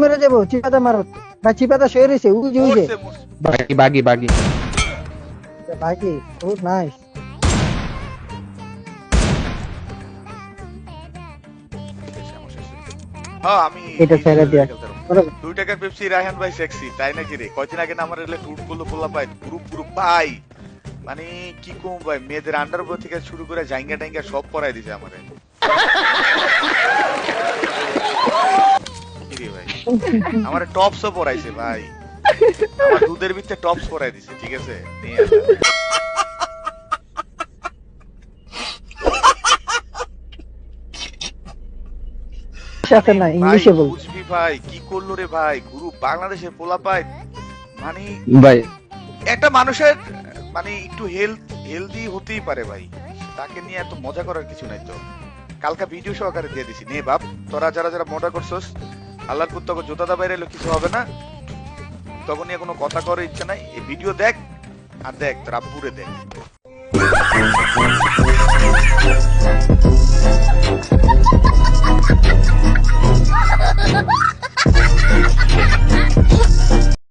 মেরে যাব চিপাতা মারো ভাই চিপাতা শুয়ে রয়েছে। বাগি বাগি বাগি। ভাই নাইস হ্যাঁ, আমি এটা ছেড়ে দিয়া। দুই টাকার পেপসি রায়হান ভাই সেক্সি তাই নাকি রে? কয়দিন আগে না আমার এলে টুট করল পোলা পাই গ্রুপ গ্রুপ ভাই। মানে কি কম ভাই মেয়েদের আন্ডার থেকে শুরু করে জাইঙ্গা টাইঙ্গা সব পরাই দিছে আমারে। আমার টপসও পরাইছে ভাই। আমার দুধের ভিতরে টপস পরাই দিছে ঠিক আছে? না ইংলিশে বল। বুঝবি ভাই কি করল রে ভাই? গুরু বাংলাদেশের পোলা পায় মানে ভাই। একটা মানুষের মানে একটু হেলথ হেলদি হতেই পারে ভাই। তাকে নিয়ে এত মজা করার কিছু নাই তো। কালকা ভিডিও সহকারে দিয়ে দিছি। নে বাপ তোরা যারা যারা মজা করছস আল্লাহর কুত্তাকে জোতাদা বাইরে এলো, কিছু হবে না। তখন নিয়ে কোনো কথা করার ইচ্ছা নাই। এই ভিডিও দেখ আর দেখ, তারা পুরে দেখ।